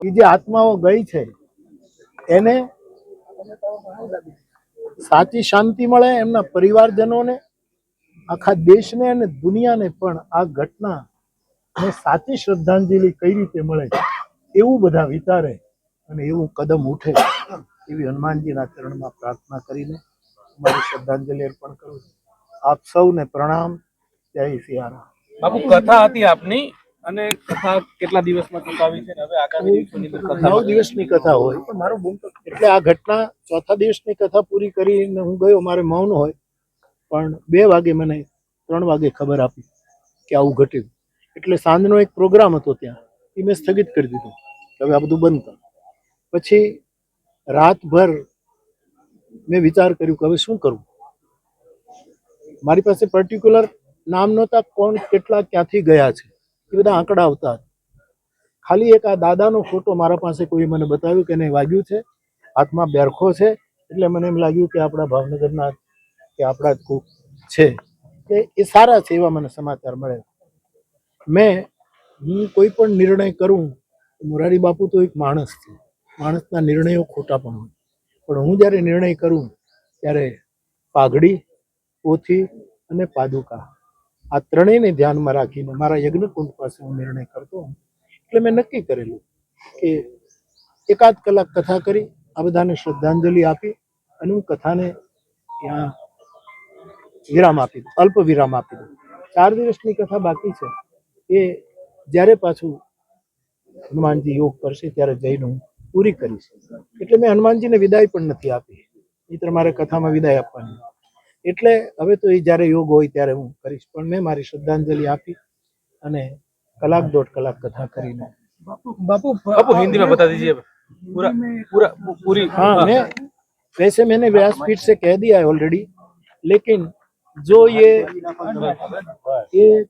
એ જે આત્માઓ ગઈ છે, એને સાચી શાંતિ મળે એમના પરિવારજનોને, આખા દેશને અને દુનિયાને પણ આ ઘટના સાચી શ્રદ્ધાંજલિ કઈ રીતે મળે એવું બધા વિચારે અને એવું કદમ ઉઠે એવી હનુમાનજીના ચરણમાં પ્રાર્થના કરીને મારી શ્રદ્ધાંજલિ અર્પણ કરું છું. આપ સૌને પ્રણામ. જય સિયારામ. બાપુ, કથા હતી આપની? અને કથા કેટલા દિવસમાં ચૂકાવી છે હવે આગામી દિવસોની કથા નવ દિવસની કથા હોય. પણ મારો બૂમ એટલે આ ઘટના ચોથા દિવસની કથા પૂરી કરીને હું ગયો મારે મૌન હોય. પણ બે વાગે મને ત્રણ વાગે ખબર આપી કે આવું ઘટ્યું. એટલે સાંજનો એક પ્રોગ્રામ હતો ત્યાં. એ મેં સ્થગિત કરી દીધો હવે આ બધું બંધ કર. પછી રાતભર મેં વિચાર કર્યું કે હવે શું કરવું મારી પાસે પર્ટિક્યુલર નામ નહોતા કોણ કેટલા ક્યાંથી ગયા છે. એ બધા આંકડા આવતા ખાલી એક આ દાદાનો ફોટો મારા પાસે કોઈ મને બતાવ્યું કે એને વાગ્યું છે. હાથમાં બેરખો છે. એટલે મને એમ લાગ્યું કે આપણા ભાવનગરના કે આપણા જ કોક છે. કે એ સારા છે એવા મને સમાચાર મળે મેં, હું કોઈ પણ નિર્ણય કરું મોરારી બાપુ તો એક માણસ છે. માણસના નિર્ણયો ખોટા પણ હોય. પણ હું જ્યારે નિર્ણય કરું, ત્યારે પાઘડી, પોથી અને પાદુકા. આ ત્રણેયને ધ્યાનમાં રાખીને મારા યજ્ઞકુંડ પાસે હું નિર્ણય કરતો. એટલે મેં નક્કી કરેલું કે એકાદ કલાક કથા કરી, આ બધાને શ્રદ્ધાંજલિ આપી અને હું કથાને ત્યાં વિરામ આપી દઉં, અલ્પ વિરામ આપી દઉં. ચાર દિવસની કથા બાકી છે. એ જ્યારે પાછું હનુમાનજી યોગ કરશે ત્યારે જઈને હું પૂરી કરીશ. એટલે મેં હનુમાનજીને વિદાય પણ નથી આપી. મિત્ર, મારે કથામાં વિદાય આપવાની. એટલે હવે તો એ જ્યારે યોગ હોય ત્યારે હું કરીશ પણ મેં મારી શ્રદ્ધાંજલિ આપી અને કલાક દોઢ કલાક કથા કરીને बापू बापू हिंदी में बता दीजिए पूरा पूरा पूरी हाँ मैं वैसे मैंने व्यासपीठ से कह दिया है ऑलरेडी लेकिन जो ये ये